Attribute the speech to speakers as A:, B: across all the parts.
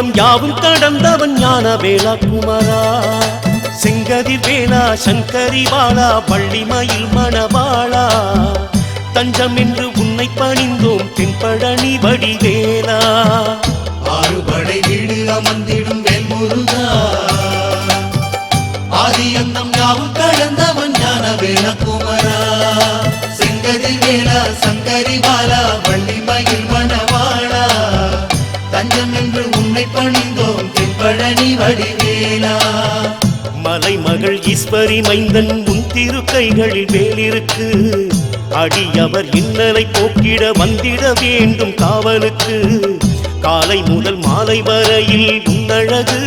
A: ஆதியந்தம் யாவும் கடந்தவன் ஞான வேளா குமரா செங்கதி வேளா சங்கரி வாழா பள்ளிமயில் மணவாளா. தஞ்சம் என்று உன்னை பணிந்தோம் தென்பழனி வடிவேலா.
B: ஆறுபடை வீடு அமர்ந்திடும் வேல்முருகா. ஆதியந்தம் யாவும் கடந்தவன் ஞான வேளா குமரா செங்கதி வேளா சங்கரி வாழா பள்ளிமயில் உன்னை பணிந்தோம் தென்பழனி வடிவேலா.
A: மலைமகள் ஈஸ்வரி மைந்தன் உன் திருக்கைகளில் வேலிருக்கு அடியவர் இன்னலை போக்கிட வந்திட வேண்டும் காவலுக்கு. காலை முதல் மாலை வரையில் உன்னழகு.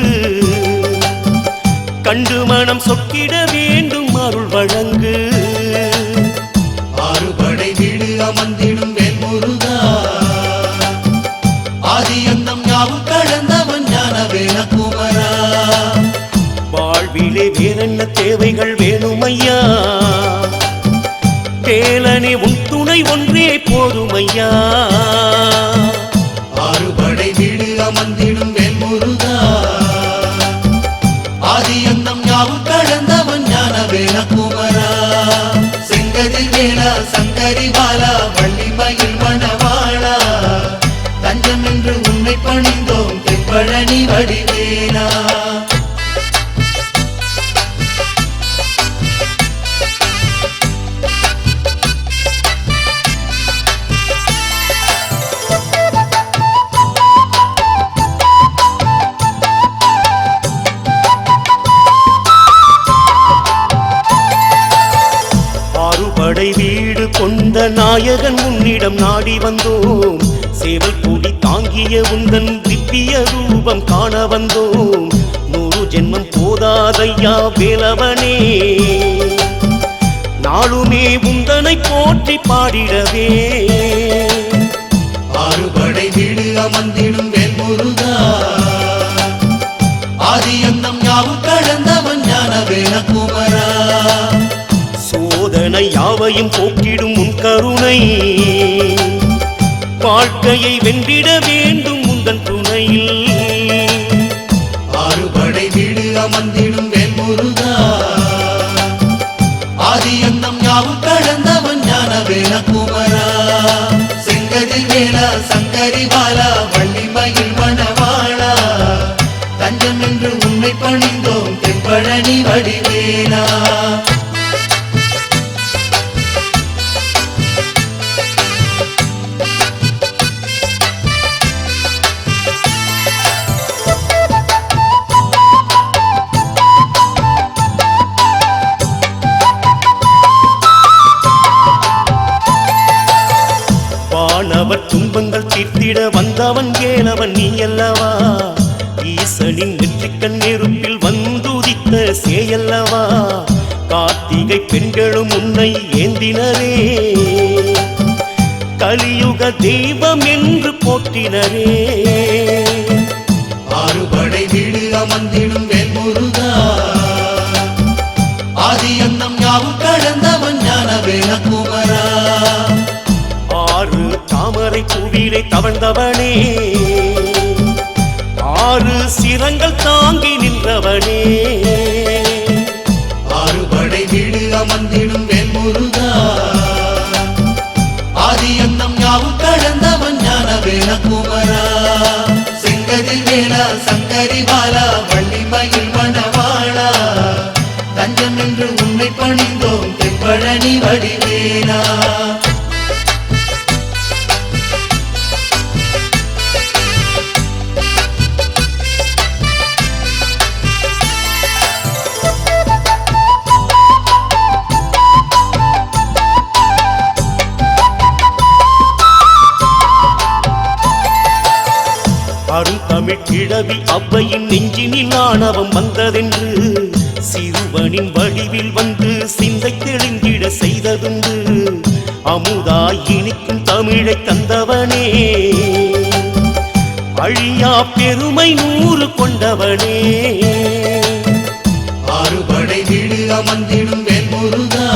A: கண்டு மனம் சொக்கிட வேண்டும் அருள் வழங்கு.
B: ஆறுபடை வீடு அமர்ந்திடும் வேல்முருகா. ஆதியந்தம் யாவும்
A: வேறென்ன தேவைகள் வேணுமையா? வேலனே உன் துணை ஒன்றே போதுமையா?
B: ஆறுபடை வீடு அமர்ந்திடும் வேண்முருதா ஆதி அந்தம் யாவும் கடந்தவன் ஞான வேலகுமரா செங்கதில் வேலா சங்கரி பாலா வள்ளி மயில் மணவாளா. தஞ்சம் என்று உன்னை பணிந்தோம் தென்பழனி வடிவேலா.
A: கொண்ட நாயகன் உன்னிடம் நாடி வந்தோம். சேவல் கூடி தாங்கிய உந்தன் திவ்ய ரூபம் காண வந்தோம். நூறு ஜென்மம் போதாதையா வேலவனே. நாளுமே உந்தனை போற்றி பாடிடவே.
B: ஆறுபடை வீடு அமர்ந்திடும் வேல் முருகா ஆதி அந்தம் யாவும்
A: கடந்த யாவையும் போக்கிடும் உன் கருணை. வாழ்க்கையை வென்றிட வேண்டும் உந்தன் துணையில்.
B: ஆறுபடை வீடு அமர்ந்திடும் வேல்முருகா. ஆதியந்தம் யாவும் கடந்தவன் ஞான வேல குமரா செங்கதில் வேலா சங்கரி பாலா வள்ளி மயில் மணவாளா. தஞ்சம் என்று உண்மை பணிந்தோம் தென்பழனி வடிவேலா.
A: வானவர் துன்பங்கள் தீர்த்திட வந்தவன் ஏனவன் நீ அல்லவா? ஈசனின் நெற்றிக்கண் நெருப்பில் வந்துதித்த சேயல்லவா கார்த்திகை பெண்களும் உன்னை ஏந்தினரே. கலியுக தெய்வம் என்று போற்றினரே.
B: ஆறுபடை வீடு அமர்ந்திடும் வேல்முருகா. ஆதியந்தம் யாவும் கடந்தவன் ஞான வேலகுமரா
A: ஆறு மாலை பூவிலை தவழ்ந்தவனே. ஆறு சிரங்கள் தாங்கி நின்றவனே.
B: ஆறு படை வீடு அமர்ந்திடும் வேல்முருகா. ஆதியந்தம் யாவும் கடந்தவன் ஞான வேலகுமரா செங்கதில் வேலா சங்கரி பாலா
A: இனிக்கும் தமிழை தந்தவனே. அழியா பெருமை நூறு கொண்டவனே.
B: ஆறுபடை வீடு அமர்ந்திடும் வேல்முருகா.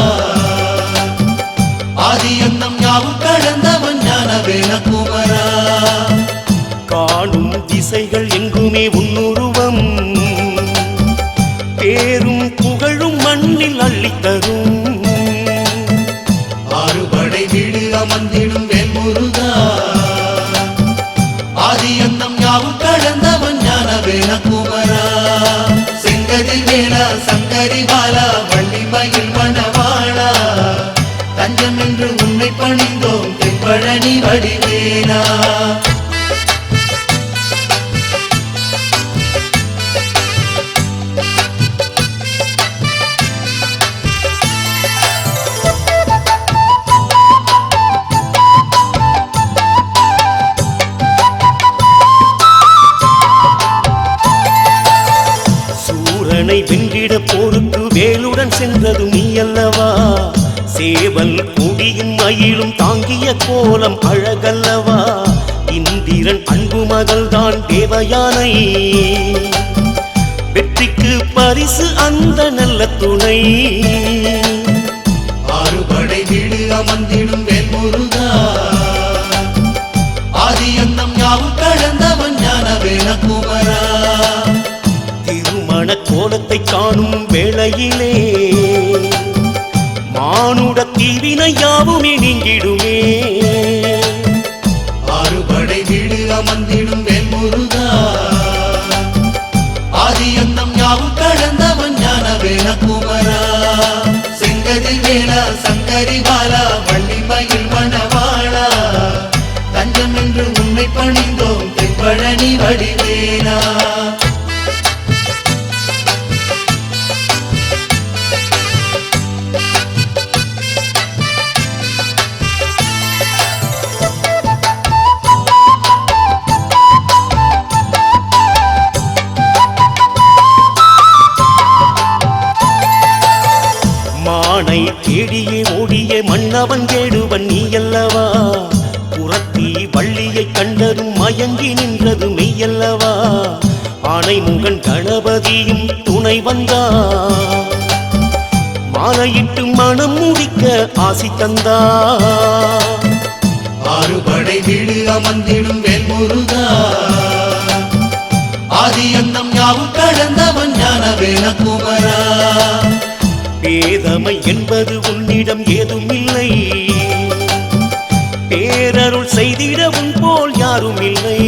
B: ஆதியந்தம் யாவும் கடந்தவன் ஞான வேணகுமரா
A: காணும் திசைகள் எங்குமே உன்னுருவம். பேரும் புகழும் மண்ணில் அள்ளித்தரும்
B: ஆதியந்தம் யாவும் கடந்தவன் ஞான வேணகுமரா செங்கதி வேளா சங்கரி பாலா வள்ளி மயில் மணவாளா. தஞ்சம் என்று உன்னை பணிந்தோம் தென்பழனி வடிவேலா.
A: சூரனை வென்றிட போருக்கு வேலுடன் சென்றது நீ அல்லவா சேவல் கொடியும் மயிலும் தாங்கிய கோலம் அழகல்லவா? இந்திரன் அன்பு மகள் தான் தேவயானை. வெற்றிக்கு பரிசு அந்த நல்ல துணை.
B: ஆறுபடை வீடு அமர்ந்திடும்
A: காணும் வேளையிலே மானுட தீவினை யாவுமே நீங்கிடுமே
B: ஆறுபடை வீடு அமர்ந்திடும் வேல்முருகா. ஆதியந்தம் யாவும் கடந்தவன் ஞான வேணகுமரா செங்கதில் வேளா சங்கரி பாலா வள்ளிமயில் மணவாளா. தஞ்சம் என்று உண்மை பணிந்தோம் தென்பழனி வடிவேனா
A: ஏடியே தேடியே ஓடிய மன்னவன் கேடுவன் நீ அல்லவா புறத்தி பள்ளியை கண்டதும் மயங்கி நின்றது மெய்யல்லவா? ஆனை முகன் கணபதியும் துணை வந்தா? மாலையிட்டு மனம் முடிக்க ஆசி தந்தா?
B: ஆறுபடை வீடு அமர்ந்திடும் வேல்முருகா? ஆதி அந்தம் யாவும் கடந்தவன் ஞான வேல குமரா
A: பேதமை என்பது உன்னிடம் ஏதும் இல்லை. பேரருள் செய்திடவும் போல் யாரும் இல்லை.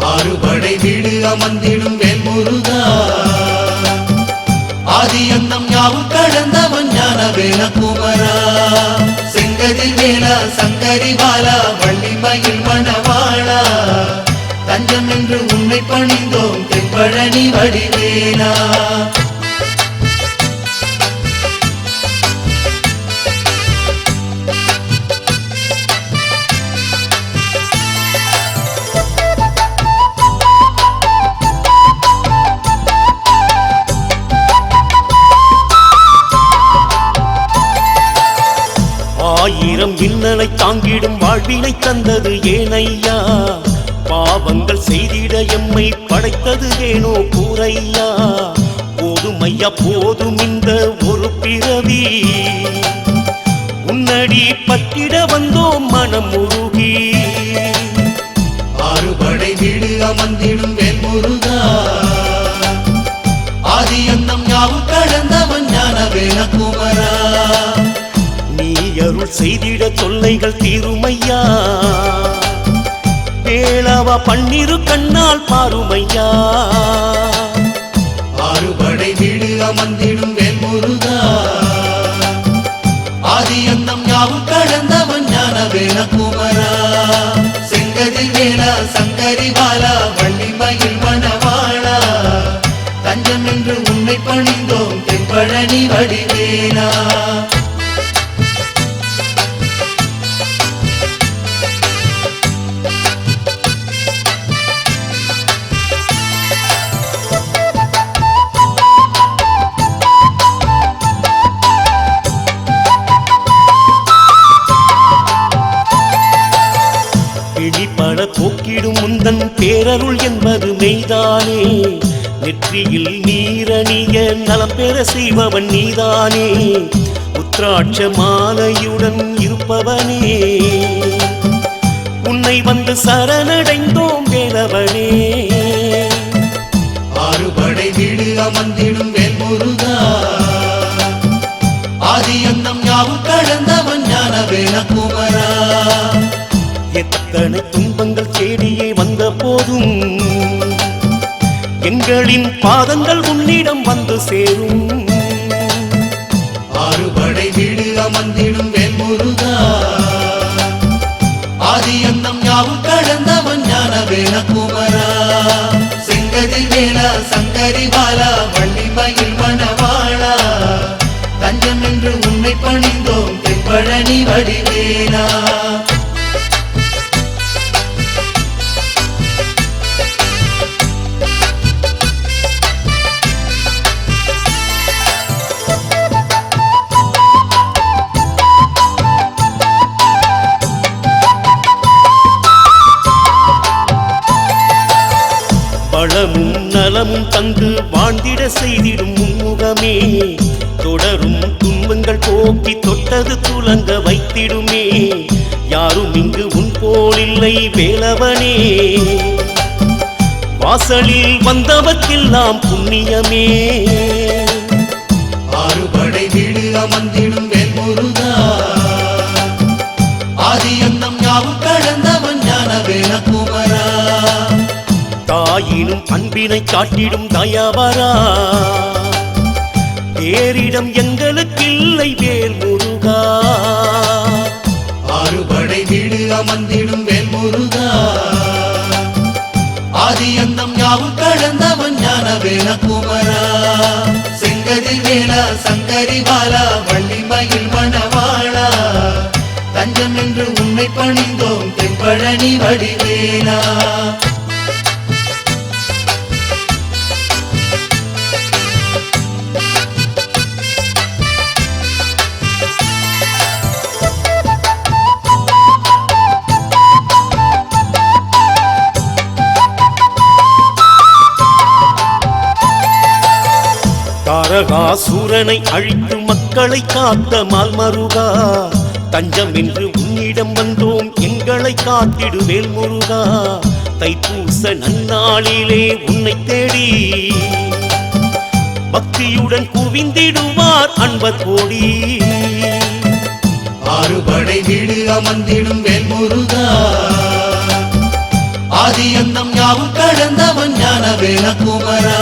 B: ஆறுபடை வீடு அமர்ந்திடும் வேல்முருகா. ஆதியந்தம் யாவும் கடந்தவன் ஞான வேல குமரா செங்கதில் வேலா சங்கரி பாலா வள்ளிமயில் மணவாளா. தஞ்சம் என்று உன்னை பணிந்தோம் தென்பழனி வடிவேலா.
A: இன்னலை தாங்கிடும் வாழ்வினை தந்தது ஏனையா. பாவங்கள் செய்திட எம்மை படைத்தது ஏனோ கூறையா. போதும் ஐயா போதும் இந்த ஒரு பிறவி. உன்னடி பத்திட வந்தோம் மனம் உருகி.
B: ஆறுபடை வீடு அமர்ந்திடும் முருகா. ஆதி அந்தம் யாவும் கடந்தவன் ஞான வேணகுமரா
A: குமரா அருள் செய்திட சொல்லைகள் தீருமையா? வேளாவா பன்னிரு கண்ணால் பாருமையா?
B: ஆறுபடை வீடு அமர்ந்திடும் வேல்முருகா. ஆதியந்தம் யாவும் கடந்தவன் ஞான வேணகுமரா செங்கதில் வேளா சங்கரி பாலா வள்ளி மயில் மணவாளா. தஞ்சம் என்று உன்னை பணிந்தோம் தென்பழனி வடிவேலா.
A: பேரருள் என்பது மெய்தானே. நெற்றி நெற்றியில் நீரணிய நலம் பெற செய்பவன் நீதானே. உத்ராட்ச மாலையுடன் இருப்பவனே. உன்னை வந்து சரணடைந்தோம் வேலவனே.
B: ஆறுபடை வீடு அமர்ந்திடும் வேல் முருகா ஆதி அந்தம் யாவும் கடந்தவன் ஞான வேலகுமரா
A: எத்தனை துன்பங்கள் வந்த போதும். எங்களின் பாதங்கள் உன்னிடம் வந்து சேரும்.
B: ஆறுபடை வீடு அமர்ந்திடும் வேல் ஆதி அந்தம் யாவும் கடந்தவன் ஞான வேல குமரா செங்கதில் வேலா சங்கரி பாலா வள்ளி மயில் மணவாளா. தஞ்சம் என்று உண்மை பணிந்தோம் தென்பழனி வடிவேலா.
A: நலமும் தந்து வாழ்ந்திட செய்திடும் முன்முகமே. தொடரும் துன்பங்கள் போக்கி தொட்டது துலங்க வைத்திடுமே. யாரும் இங்கு உன் போலில்லை வேலவனே. வாசலில் வந்தவர்க்கெல்லாம் புண்ணியமே.
B: ஆறுபடை வீடு அமர்ந்திடும் வேல்முருகா. ஆதி அந்தம் யாவும் கடந்தவன் ஞான வேலகுமரா
A: தாயினும் அன்பினை காட்டிடும் தயாவரா? பேரிடம் எங்களுக்கில்லை வேல் முருகா.
B: ஆறுபடை வீடு அமர்ந்திடும் வேல் முருகா. ஆதி அந்தம் யாவும் கடந்தவன் ஞான வேல குமரா. செங்கதி வேலா சங்கரி பாலா வள்ளி மயில் மணவாளா. தஞ்சம் என்று உன்னை பணிந்தோம் தென்பழனி வடிவேலா.
A: தாரகாசூரனை அழித்து மக்களை காத்த மால்மருகா. தஞ்சம் என்று உன்னிடம் வந்தோம் எங்களை காத்திடுவேல் முருகா தைப்பூச நன்னாளிலே உன்னை தேடி பக்தியுடன் குவிந்திடுவார் அன்பர் கோடி.
B: ஆறுபடை வீடு அமர்ந்திடும் வேல்முருகா ஆதி அந்தம் யாவும் கடந்தவன் ஞான வேலகுமரா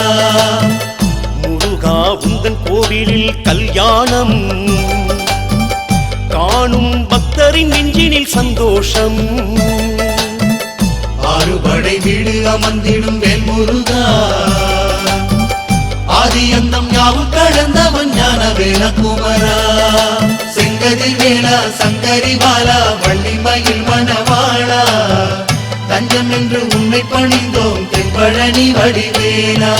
A: முருகா உந்தன் கோவிலில் கல்யாணம். காணும் பக்தரின் நெஞ்சினில் சந்தோஷம்.
B: ஆறுபடை வீடு அமர்ந்திடும் வேல் முருகா ஆதி அந்தம் யாவும் கடந்தவன் ஞான வேல குமரா செங்கதில் வேலா சங்கரி பாலா வள்ளி மயில் மணவாளா. தஞ்சம் என்று உன்னை பணிந்தோம் தென்பழனி வடிவேலா.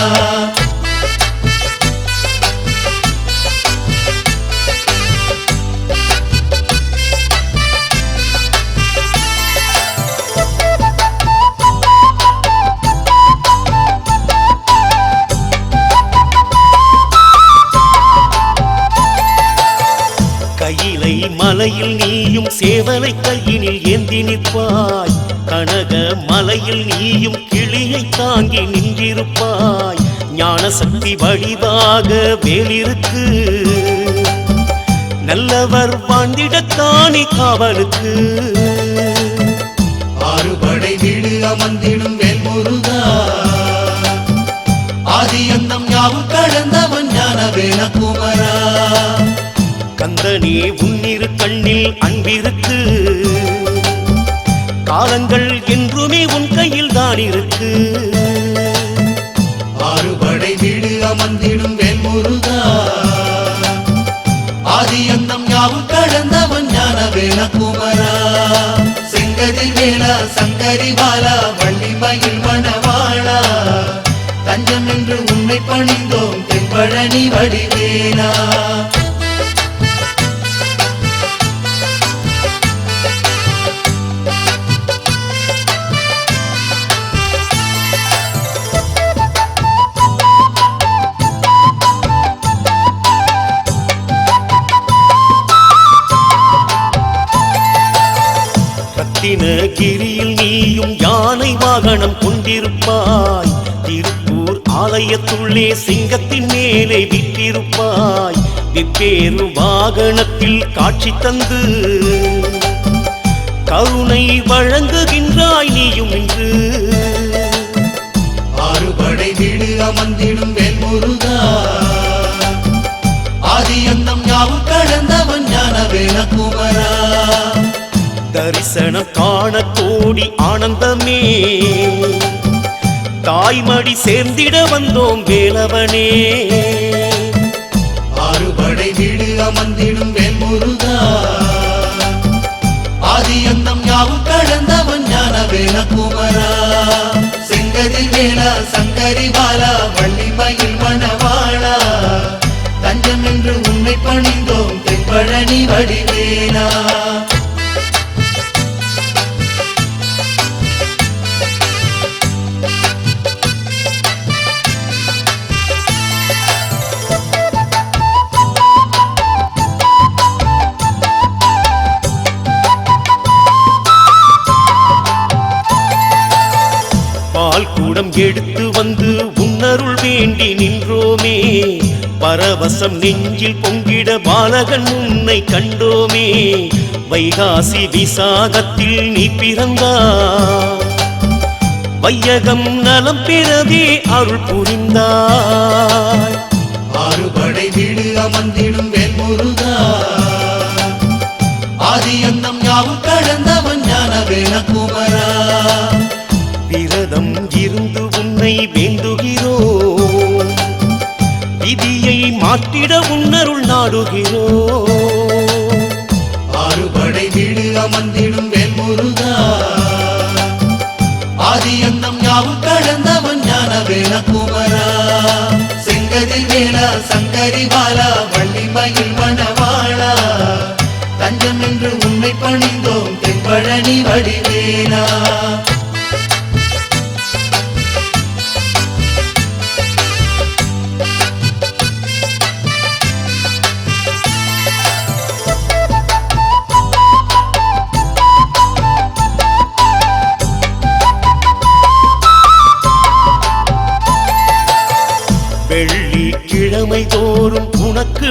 A: மலையில் நீயும் சேவலை கையினில் ஏந்தி நிற்பாய். கனக மலையில் நீயும் கிளியை தாங்கி நின்றிருப்பாய். ஞான சக்தி வடிவாக வேலிருக்கு. நல்லவர் வாழ்ந்திடத்தானே காவலுக்கு.
B: ஆறுபடை வீடு அமர்ந்திடும் வேல்முருகா. ஆதி அந்தம் யாவும் கடந்தவன் ஞான வேலகுமரா
A: கந்தனே உன்னிரு கண்ணில் அன்பிருக்கு. காலங்கள் என்றுமே உன் கையில் தான் இருக்கு.
B: ஆறுபடை வீடு அமர்ந்திடும் வேல்முருகா. ஆதி அந்தம் யாவும் கடந்தவன் ஞான வேலகுமரா செங்கதில் வேலா சங்கரி பாலா வள்ளி மயில் மணவாளா. தஞ்சம் என்று உன்னை பணிந்தோம் தென்பழனி வடிவேலா.
A: யானை வாகனம் கொண்டிருப்பாய். திருப்பூர் ஆலயத்துள்ளே சிங்கத்தின் மேலே விட்டிருப்பாய். வெவ்வேறு வாகனத்தில் காட்சி தந்து கருணை வழங்குகின்றாய் நீயும் இன்று.
B: ஆறுபடை வீடு அமர்ந்திடும் வேல்முருகா. ஆதி அந்தம் யாவும் கடந்தவன் ஞான வேலகுமரா
A: தரிசனம் காண கோடி ஆனந்தமே. தாய்மடி சேர்ந்திட வந்தோம் வேலவனே.
B: ஆறுபடை வீடு அமர்ந்திடும் வேல்முருகா. ஆதி அந்தம் யாவும் கடந்தவன் ஞான வேல குமரா செங்கதில் வேலா சங்கரி பாலா வள்ளி மயில் மணவாளா. தஞ்சம் என்று உன்னை பணிந்தோம் தென்பழனி வடிவேலா.
A: எடுத்து வந்து உன்னருள் வேண்டி நின்றோமே. பரவசம் நெஞ்சில் பொங்கிட பாலகன் உன்னை கண்டோமே. வைகாசி விசாகத்தில் நீ பிறந்தா. வையகம் நலம் பிறவே அருள் புரிந்தாய்.
B: ஆறுபடை வீடு அமர்ந்திடும் வேல்முருகா. ஆதி அந்தம் யாவும் கடந்தவன் ஞான
A: வேண குமரா. உன்னை வேண்டுகிறோம். விதியை மாற்றிட உன்னருள் நாடுகிறோம்.
B: ஆறுபடை வீடு அமர்ந்திடும் வேல்முருகா. ஆதி அந்தம் யாவும் கடந்தவன் ஞான வேலகுமரா செங்கதில் வேலா சங்கரி பாலா வள்ளி மயில் மணவாளா. தஞ்சம் என்று உன்னை பணிந்தோம் தென்பழனி வடிவேலா.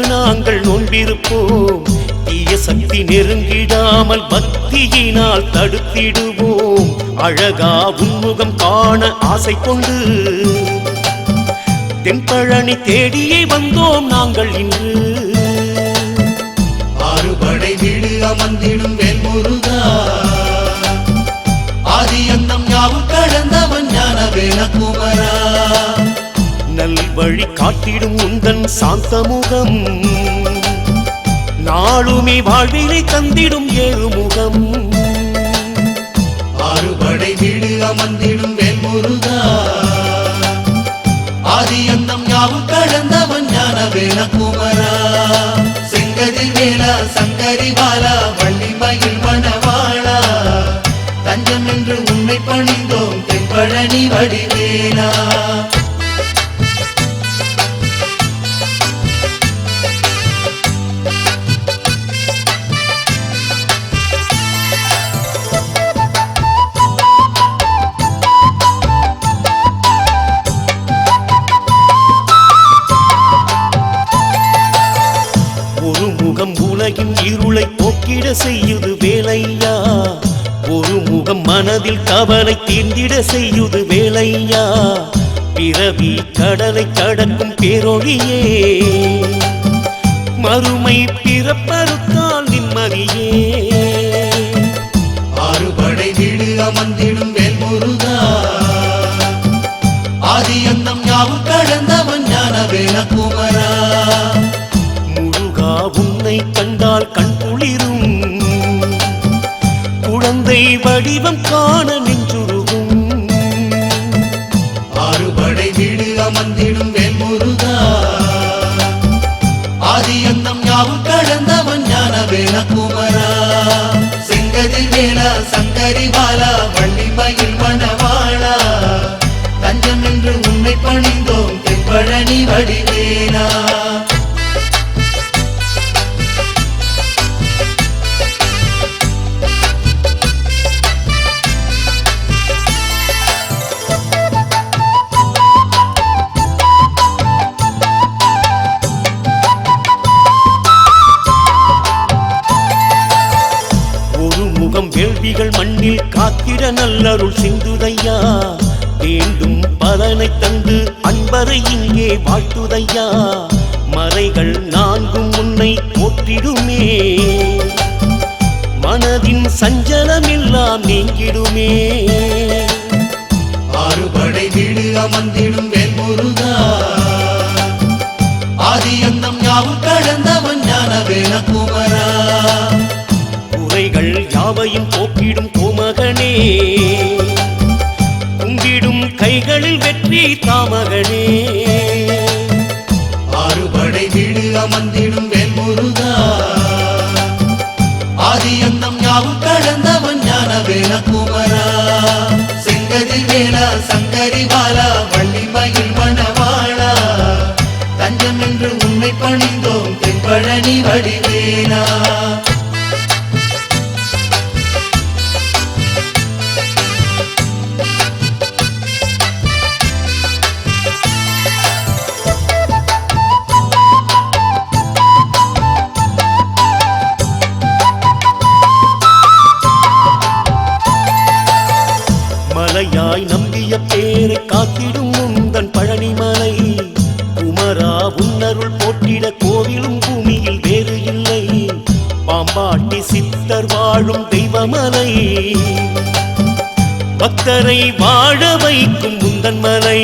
A: நாங்கள் நோன்பிருப்போம் தீய சக்தி நெருங்கிடாமல் பக்தியினால் தடுத்திடுவோம். அழகா உன்முகம் காண ஆசை கொண்டு. தென்பழனி தேடியே வந்தோம் நாங்கள் இன்று.
B: ஆறுபடை வீடு அமர்ந்திடும் வேல்முருகா. ஆதி அந்தம் யாவும் கடந்தவன் ஞான வேலகுமார்
A: நல்வழி காட்டிடும் உந்தன் சாந்தமுகம். நாளுமே வாழ்விலை தந்திடும் ஏழுமுகம்.
B: ஆறுபடை வீடு அமர்ந்திடும் வேல்முருகா. ஆதி அந்தம் யாவும் கடந்தவன் ஞான வேலகுமரா செங்கதில் வேலா சங்கரி பாலா வள்ளி மயில் மணவாளா. தஞ்சம் என்று உன்னை பணிந்தோம் தென்பழனி வடிவேலா.
A: மனதில் கவலை தீர்ந்திட செய்யுது வேலையா? பிறவி கடலை கடக்கும் பேரொழியே. மறுமை பிறப்பறுத்தால் நிம்மதியே.
B: ஆறுபடை வீடு அமர்ந்திடும் வேல்முருகா. ஆதி அந்தம் யாவும் கடந்தவன் ஞான வேலகுமரா
A: முருகா உன்னை கண்டால் கண் குளிரும். குழந்தை வடிவம் காண நெஞ்சுருகும்
B: ஆறுபடை வீடு அமர்ந்திடும் வேல்முருகா. ஆதி அந்தம் யாவும் கடந்தவன் ஞான வேலகுமரா செங்கதில் வேலா சங்கரி பாலா வள்ளி மயில் மணவாளா. தஞ்சம் என்று உன்னை பணிந்தோம் தென்பழனி வடிவேலா.
A: நல்லருள் சிந்துதையா? வேண்டும் பலனை தந்து அன்பரை இங்கே வாழ்த்துதையா? மறைகள் நான்கும் உன்னை போற்றிடுமே. மனதின் சஞ்சலமெல்லாம் நீங்கிடுமே.
B: ஆறுபடை வீடு அமர்ந்திடும் வேல் முருகா ஆதி அந்தம் யாவும் கடந்தவன் ஞான வேலகுமரா
A: குறைகள் யாவையும் போக்கிடும் கோமகனே. வெற்றி தாமகனே
B: ஆறுபடை வீடு அமர்ந்திடும் வேல் முருகா ஆதி அந்தம் யாவும் கடந்தவன் ஞான வேல குமரா செங்கதில் வேலா சங்கரி பாலா வள்ளி மயில் மணவாளா. தஞ்சம் என்று உண்மை பணிந்தோம் தென்பழனி
A: வடிவேனா பக்தரை வாழ வைக்கும் முந்தன் மலை.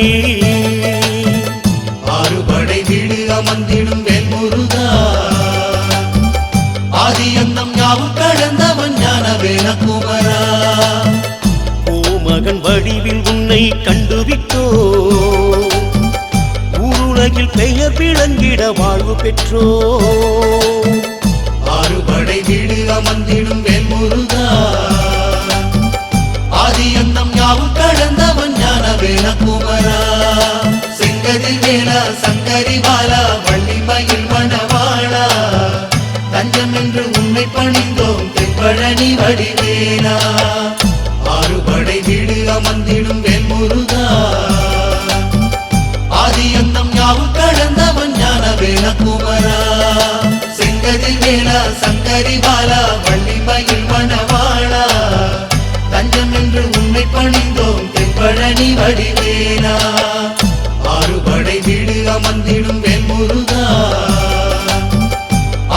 B: ஆறுபடை வீடு அமர்ந்திடும் வேல் முருகா ஆதி அந்தம் யாவும் கடந்தவன் ஞான வேலகுமரா
A: கோமகன் வடிவில் உன்னை கண்டுவிட்டோ. ஊருலகில் பெயர் விளங்கிட வாழ்வு பெற்றோ.
B: ஆறுபடை வீடு அமர்ந்திடும் ஆதி அந்தம் யாவும் கடந்தவன் ஞான வேண குமரா செங்கதில் வேலா சங்கரி பாலா வள்ளி மயில் மணவாளா. தஞ்சம் என்று உன்னை பணிந்தோம் தென்பழனி வடிவேலா. ஆறுபடை வீடு அமர்ந்திடும் வேல்முருகா. ஆதி அந்தம் யாவும் கடந்தவன் ஞான வேண குமரா செங்கதில் வேலா சங்கரி பாலா வள்ளி மயில் மணவாளா. பணிந்தோம் தென்பழனி வடிவேலா. ஆறுபடை வீடு அமர்ந்திடும் வேல் முருகா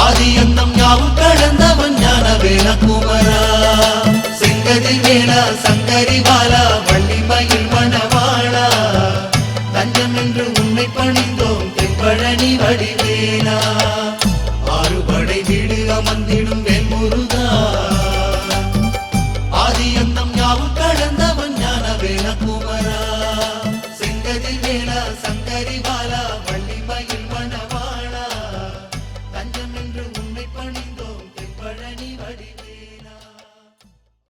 B: ஆதி அந்தம் யாவும் கடந்தவன் ஞான வேலகுமரா செங்கதில் வேலா சங்கரி பாலா